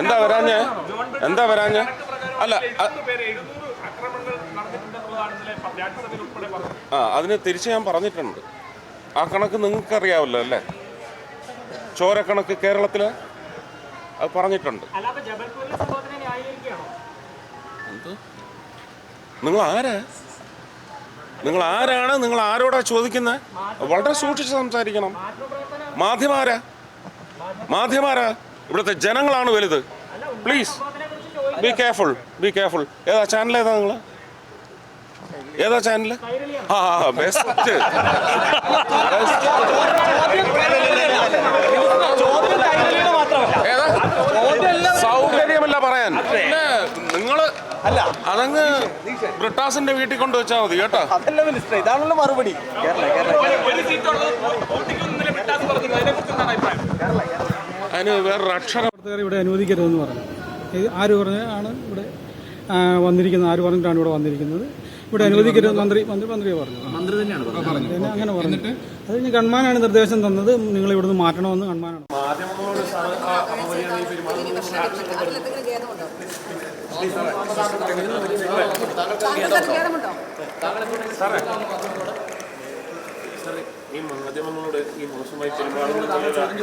എന്താ വരാഞ്ഞ്? എന്താ വരാഞ്ഞ്? അല്ല ആ അതിന് തിരിച്ച് ഞാൻ പറഞ്ഞിട്ടുണ്ട്. ആ കണക്ക് നിങ്ങൾക്ക് അറിയാവല്ലോ അല്ലേ ചോരക്കണക്ക് കേരളത്തിൽ അത് പറഞ്ഞിട്ടുണ്ട്. നിങ്ങൾ ആരാ? നിങ്ങൾ ആരാണ്? നിങ്ങൾ ആരോടാ ചോദിക്കുന്നത് വളരെ സൂക്ഷിച്ച് സംസാരിക്കണം. മാധ്യമാരാ മാധ്യമാരാ ഇവിടുത്തെ ജനങ്ങളാണ് വലുത്. Please be careful be careful ഏതാ ചാനൽ ഏതാ നിങ്ങൾ ഏതാ ചാനൽ ആ ബെസ്റ്റ് ഏതാ? സൗകര്യമല്ല പറയാൻ. പിന്നെ നിങ്ങൾ അല്ല. അതങ്ങ് ബ്രിട്ടാസിന്റെ വീട്ടിൽ കൊണ്ടുവച്ചാൽ മതി കേട്ടോ. അതല്ല മിനിസ്റ്റർ ഇതാണല്ലോ മറുപടി. കേരള കേരള. അതിന് വേറൊരു അക്ഷരം പ്രവർത്തകർ ഇവിടെ അനുവദിക്കരുതെന്ന് പറഞ്ഞു ഇത് ആര് പറഞ്ഞാണ് ഇവിടെ വന്നിരിക്കുന്നത് ആര് പറഞ്ഞിട്ടാണ് ഇവിടെ വന്നിരിക്കുന്നത് ഇവിടെ അനുവദിക്കരുത് മന്ത്രി മന്ത്രി മന്ത്രിയെ പറഞ്ഞു മന്ത്രി തന്നെയാണ് പിന്നെ അങ്ങനെ പറഞ്ഞിട്ട് അത് കഴിഞ്ഞ് ഗൺമാനാണ് നിർദ്ദേശം തന്നത് നിങ്ങൾ ഇവിടുന്ന് മാറ്റണമെന്ന് ഗൺമാനാണ് ഈ മാധ്യമങ്ങളോട് ഈ മോശമായി പെരുമാറുന്നത്